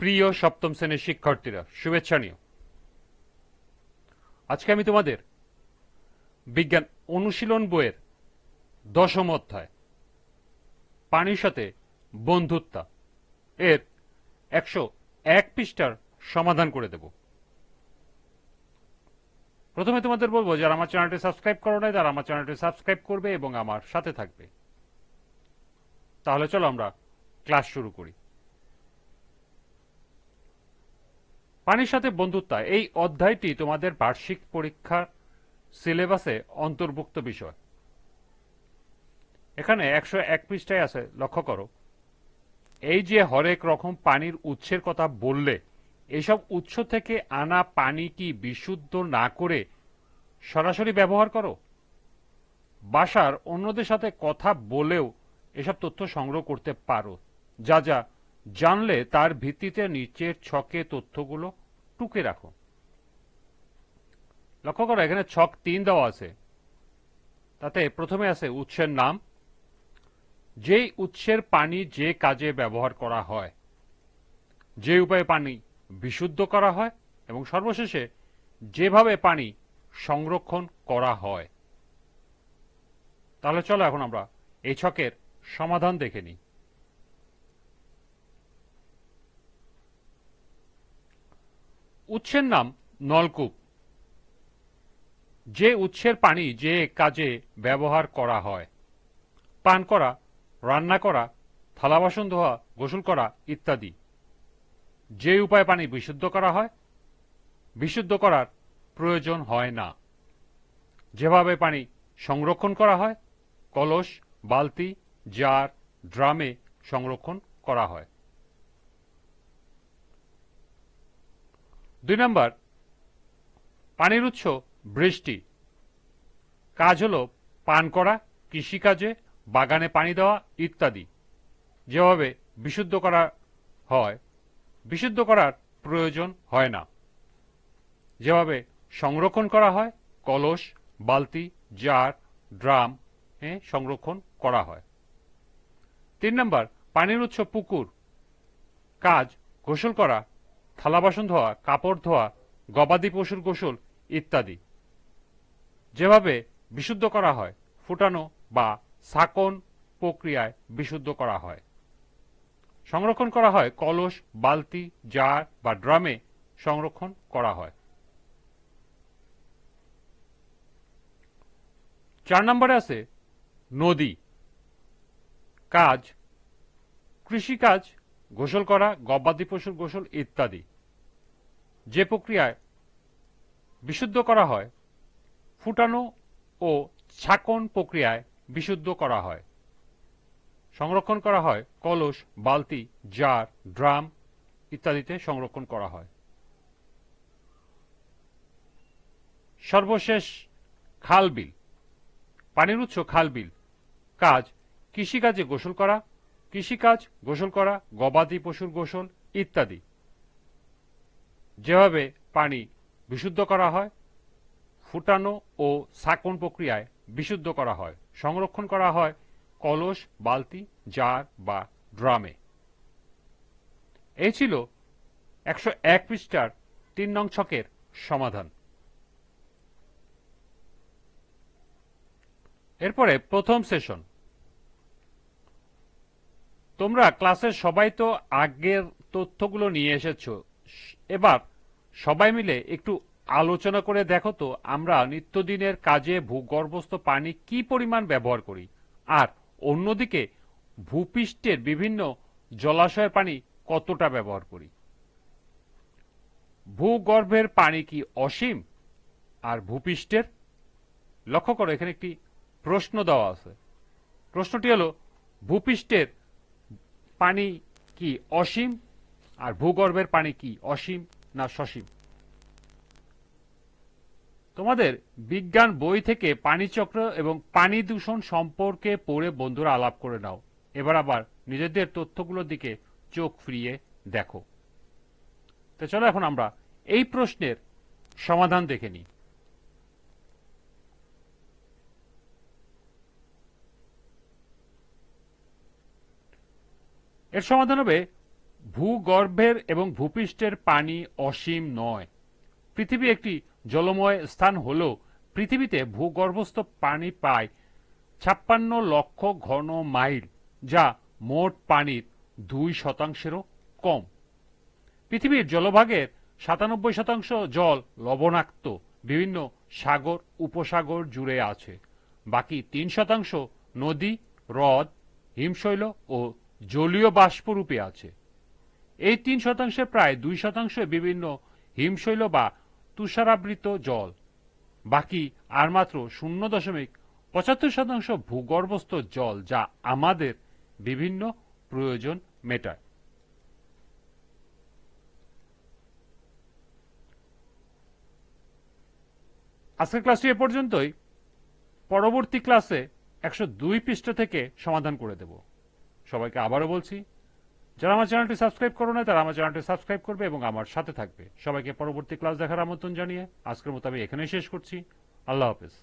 প্রিয় সপ্তম শ্রেণির শিক্ষার্থীরা, শুভেচ্ছা আজকে আমি তোমাদের বিজ্ঞান অনুশীলন বইয়ের দশম অধ্যায়, পানির সাথে বন্ধুত্বা এর একশো এক পৃষ্ঠার সমাধান করে দেব। প্রথমে তোমাদের বলব, যারা আমার চ্যানেলটি সাবস্ক্রাইব করো নাই, তারা আমার চ্যানেলটি সাবস্ক্রাইব করবে এবং আমার সাথে থাকবে। তাহলে চলো আমরা ক্লাস শুরু করি। পানির সাথে বন্ধুত্বা, এই অধ্যায়টি তোমাদের বার্ষিক পরীক্ষার সিলেবাসে অন্তর্ভুক্ত বিষয়। এখানে একশো এক পৃষ্ঠায় আছে, লক্ষ্য করো। এই যে হরেক রকম পানির উৎসের কথা বললে এইসব উৎস থেকে আনা পানি কি বিশুদ্ধ না করে সরাসরি ব্যবহার করো? বাসার অন্যদের সাথে কথা বলেও এসব তথ্য সংগ্রহ করতে পারো। যা যা জানলে তার ভিত্তিতে নিচের ছকে তথ্যগুলো টুকে রাখো। লক্ষ্য করো, এখানে ছক তিন দেওয়া আছে। তাতে প্রথমে আছে উৎসের নাম। যেই উৎসের পানি যে কাজে ব্যবহার করা হয়, যে উপায়ে পানি বিশুদ্ধ করা হয় এবং সর্বশেষে যেভাবে পানি সংরক্ষণ করা হয়। তাহলে চলো এখন আমরা এই ছকের সমাধান দেখে নিই। উৎসের নাম নলকূপ। যে উৎসের পানি যে কাজে ব্যবহার করা হয়, পান করা, রান্না করা, থালা বাসন ধোয়া, গোসল করা ইত্যাদি। যে উপায়ে পানি বিশুদ্ধ করা হয়, বিশুদ্ধ করার প্রয়োজন হয় না। যেভাবে পানি সংরক্ষণ করা হয়, কলস, বালতি, জার, ড্রামে সংরক্ষণ করা হয়। দুই নম্বর, পানির উৎস বৃষ্টি। কাজ হলো পান করা, কৃষিকাজে বাগানে পানি দেওয়া ইত্যাদি। যেভাবে বিশুদ্ধ করা হয়, বিশুদ্ধ করার প্রয়োজন হয় না। যেভাবে সংরক্ষণ করা হয়, কলস, বালতি, জার, ড্রাম সংরক্ষণ করা হয়। তিন নম্বর, পানির উৎস পুকুর। কাজ, গোসল করা থালা বাসন ধোয়া, কাপড় ধোয়া, গবাদি পশুর গোসল ইত্যাদি। যেভাবে বিশুদ্ধ করা হয়, ফুটানো বা সাকন প্রক্রিয়ায় বিশুদ্ধ করা হয়। সংরক্ষণ করা হয়, কলস, বালতি, জার বা ড্রামে সংরক্ষণ করা হয়। চার নম্বরে আছে নদী। কাজ, কৃষিকাজ, গোসল করা, গবাদি পশুর গোসল ইত্যাদি। যে প্রক্রিয়ায় বিশুদ্ধ করা হয়, ফুটানো ও ছাকন প্রক্রিয়ায় বিশুদ্ধ করা হয়। সংরক্ষণ করা হয়, কলস, বালতি, জার, ড্রাম ইত্যাদিতে সংরক্ষণ করা হয়। সর্বশেষ খালবিল পানির উৎস খালবিল কাজ, কৃষিকাজে গোসল করা, কৃষিকাজ, গোসল করা, গবাদি পশুর গোসল ইত্যাদি। যেভাবে পানি বিশুদ্ধ করা হয়, ফুটানো ও সাকন প্রক্রিয়ায় বিশুদ্ধ করা হয়, সংরক্ষণ করা হয় কলস, বালতি, জার বা ড্রামে। এই ছিল একশো এক পৃষ্ঠার তিন নং ছকের সমাধান। এরপরে প্রথম সেশন। তোমরা ক্লাসের সবাই তো আগের তথ্যগুলো নিয়ে এসেছ। এবার সবাই মিলে একটু আলোচনা করে দেখো তো, আমরা নিত্যদিনের কাজে ভূগর্ভস্থ পানি কি পরিমাণ ব্যবহার করি। আর অন্যদিকে, ভূপৃষ্ঠের বিভিন্ন জলাশয়ের পানি কতটা ব্যবহার করি। ভূগর্ভের পানি কি অসীম? আর ভূপৃষ্ঠের? লক্ষ্য করো, এখানে একটি প্রশ্ন দেওয়া আছে। প্রশ্নটি হলো, ভূপৃষ্ঠের পানি কি অসীম? আর ভূগর্ভের পানি কি অসীম? না সসীম। তোমাদের বিজ্ঞান বই থেকে পানিচক্র এবং পানি দূষণ সম্পর্কে পড়ে বন্ধুরা আলাপ করে নাও। এবার আবার নিজেদের তথ্যগুলোর দিকে চোখ ফিরিয়ে দেখো। তো চলো এখন আমরা এই প্রশ্নের সমাধান দেখে নিই। এর সমাধান হবে ভূগর্ভের এবং ভূপৃষ্ঠের পানি অসীম নয়। পৃথিবী একটি জলময় স্থান হলেও পৃথিবীতে ভূগর্ভস্থ পানি প্রায় ছাপ্পান্ন লক্ষ ঘন মাইল, যা মোট পানির দুই শতাংশেরও কম। পৃথিবীর জলভাগের সাতানব্বই শতাংশ জল লবণাক্ত, বিভিন্ন সাগর, উপসাগর জুড়ে আছে। বাকি তিন শতাংশ নদী, হ্রদ, হিমশৈল ও জলীয় বাষ্পরূপে আছে। এই তিন শতাংশে প্রায় দুই শতাংশ বিভিন্ন হিমশৈল বা তুষারাবৃত জল। বাকি আর মাত্র শূন্য দশমিক পঁচাত্তর শতাংশ ভূগর্ভস্থ জল যা আমাদের বিভিন্ন প্রয়োজন মেটায়। আজকের ক্লাসটি এ পর্যন্তই। পরবর্তী ক্লাসে একশো দুই পৃষ্ঠ থেকে সমাধান করে দেব। সবাইকে আবারও বলছি যারা আমার চ্যানেলটি সাবস্ক্রাইব করো না তারা আমার চ্যানেলটি সাবস্ক্রাইব করবে এবং আমার সাথে থাকবে। সবাইকে পরবর্তী ক্লাস দেখার আমন্ত্রণ জানিয়ে আজকের মতো আমি এখানেই শেষ করছি। আল্লাহ হাফেজ।